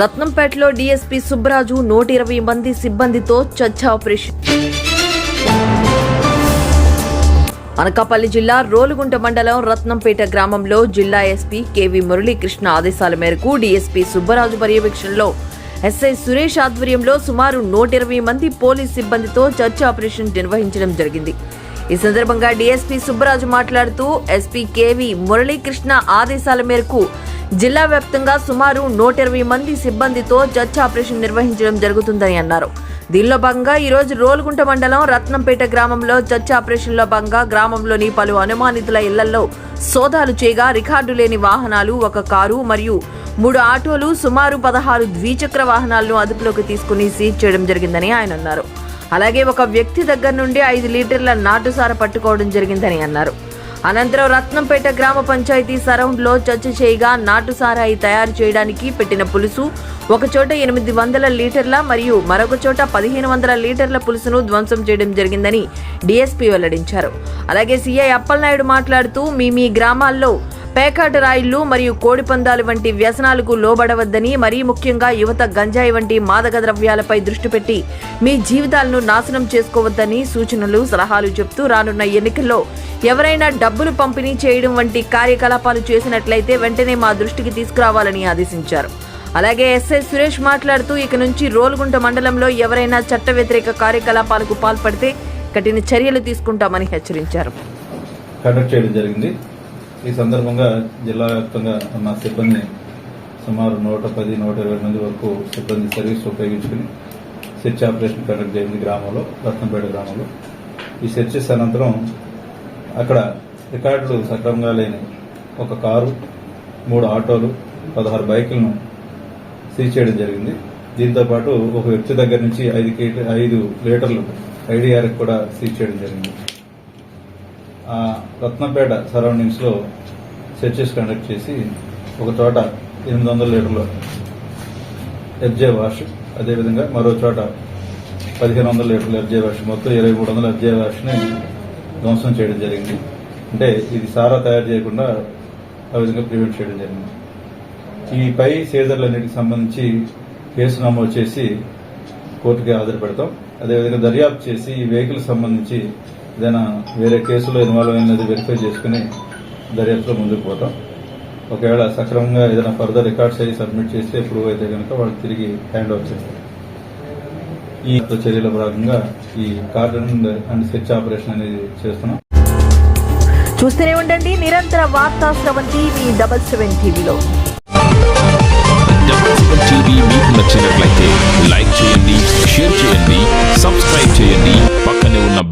రత్నంపేటలో DSP Subbaraju నూట ఇరవై మంది సిబ్బందితో చర్చ ఆపరేషన్. అనకాపల్లి జిల్లా రోలుగుంట మండలం రత్నంపేట గ్రామంలో జిల్లా ఎస్పీ కేవి మురళీకృష్ణ ఆదేశాల మేరకు డీఎస్పీ సుబ్బరాజు పర్యవేక్షణలో ఎస్ఐ సురేష్ ఆధ్వర్యంలో సుమారు నూట ఇరవై మంది పోలీస్ సిబ్బందితో చర్చ ఆపరేషన్ నిర్వహించడం జరిగింది. ఈ సందర్భంగా డీఎస్పీ సుబ్బరాజు మాట్లాడుతూ ఎస్పీ కేవి మురళీకృష్ణ ఆదేశాల మేరకు జిల్లా వ్యాప్తంగా సుమారు నూట ఇరవై మంది సిబ్బందితో చర్చ ఆపరేషన్ నిర్వహించడం జరుగుతుందని అన్నారు. దీనిలో భాగంగా ఈరోజు రోల్గుంట రోలుగుంట మండలం రత్నంపేట గ్రామంలో చర్చ ఆపరేషన్లో భాగంగా గ్రామంలోని పలు అనుమానితుల ఇళ్ళలో సోదాలు చేయగా రికార్డు లేని వాహనాలు ఒక కారు మరియు మూడు ఆటోలు సుమారు పదహారు ద్విచక్ర వాహనాలను అదుపులోకి తీసుకుని సీజ్ చేయడం జరిగిందని ఆయన అన్నారు. అలాగే ఒక వ్యక్తి దగ్గర నుండి ఐదు లీటర్ల నాటుసార పట్టుకోవడం జరిగిందని అన్నారు. అనంతరం రత్నంపేట గ్రామ పంచాయతీ సరౌండ్లో చర్చ చేయగా నాటు సారాయి తయారు చేయడానికి పెట్టిన పులుసు ఒక చోట ఎనిమిది వందల లీటర్ల మరియు మరొక చోట పదిహేను వందల లీటర్ల పులుసును ధ్వంసం చేయడం జరిగిందని డీఎస్పీ వెల్లడించారు. అలాగే సీఐ అప్పలనాయుడు మాట్లాడుతూ మీ మీ గ్రామాల్లో పేకాట రాయిళ్ళు మరియు కోడిపందాలు వంటి వ్యసనాలకు లోబడవద్దని మరీ ముఖ్యంగా యువత గంజాయి వంటి మాదక ద్రవ్యాలపై దృష్టి పెట్టి మీ జీవితాలను నాశనం చేసుకోవద్దని సూచనలు సలహాలు చెప్తూ రానున్న ఎన్నికల్లో ఎవరైనా డబ్బులు పంపిణీ చేయడం వంటి కార్యకలాపాలు చేసినట్లయితే వెంటనే మా దృష్టికి తీసుకురావాలని ఆదేశించారు. అలాగే ఎస్ఐ సురేష్ మాట్లాడుతూ ఇక నుంచి రోల్గుంట మండలంలో ఎవరైనా చట్ట వ్యతిరేక కార్యకలాపాలకు పాల్పడితే కఠిన చర్యలు తీసుకుంటామని హెచ్చరించారు. కండక్ట్ చేయడం జరిగింది. ఈ సందర్భంగా జిల్లా వ్యాప్తంగా ఉన్న సిబ్బంది సుమారు నూట పది నూట ఇరవై మంది వరకు సిబ్బంది సర్వీస్ ఉపయోగించుకుని సెర్చ్ ఆపరేషన్ కండక్ట్ జరిగింది గ్రామంలో రత్నంపేట గ్రామంలో. ఈ సెర్చెస్ అనంతరం అక్కడ రికార్డులు సక్రమంగా లేని ఒక కారు మూడు ఆటోలు పదహారు బైకులను సీజ్ చేయడం జరిగింది. దీంతో పాటు ఒక వ్యక్తి దగ్గర నుంచి ఐదు కేట- ఐదు లీటర్లు ఐడిఆర్ కూడా సీజ్ చేయడం జరిగింది. రత్నంపేట సరౌండింగ్స్లో సెర్చెస్ కండక్ట్ చేసి ఒక చోట ఎనిమిది వందల లీటర్ల ఎఫ్జే వాష్ అదేవిధంగా మరో చోట పదిహేను వందల లీటర్ల ఎఫ్జే వాష్ మొత్తం ఇరవై మూడు వందల ఎఫ్జే వాష్ని ధ్వంసం చేయడం జరిగింది. అంటే ఇది సారా తయారు చేయకుండా ఆ విధంగా ప్రివెంట్ చేయడం జరిగింది. ఈ పై సీజర్లన్నిటికి సంబంధించి కేసు నమోదు చేసి కోర్టుకి హాజరు పెడతాం. అదేవిధంగా దర్యాప్తు చేసి ఈ వెహికల్ సంబంధించి ఏదైనా వేరే కేసులో ఇన్వాల్వ్ అయినది వెరిఫై చేసుకుని దర్యాప్తులో ముందుకు పోతాం. ఒకవేళ సక్రమంగా ఏదైనా ఫర్దర్ రికార్డ్స్ అయ్యి సబ్మిట్ చేస్తే ప్రూవ్ అయితే కనుక వాళ్ళకి తిరిగి హ్యాండ్ ఓవర్ చేస్తాం ఈ చర్యల భాగంగా ఈ కార్డన్ అండ్ సెర్చ్ ఆపరేషన్ అనేది చేస్తున్నాం. చూస్తూనే ఉండండి. నిరంతర వార్తా స్రవంతి మీ డబల్ సెవెన్ టీవీలో. డబ్ల్యూసీఎల్ టీవీ మీకు నచ్చినట్లయితే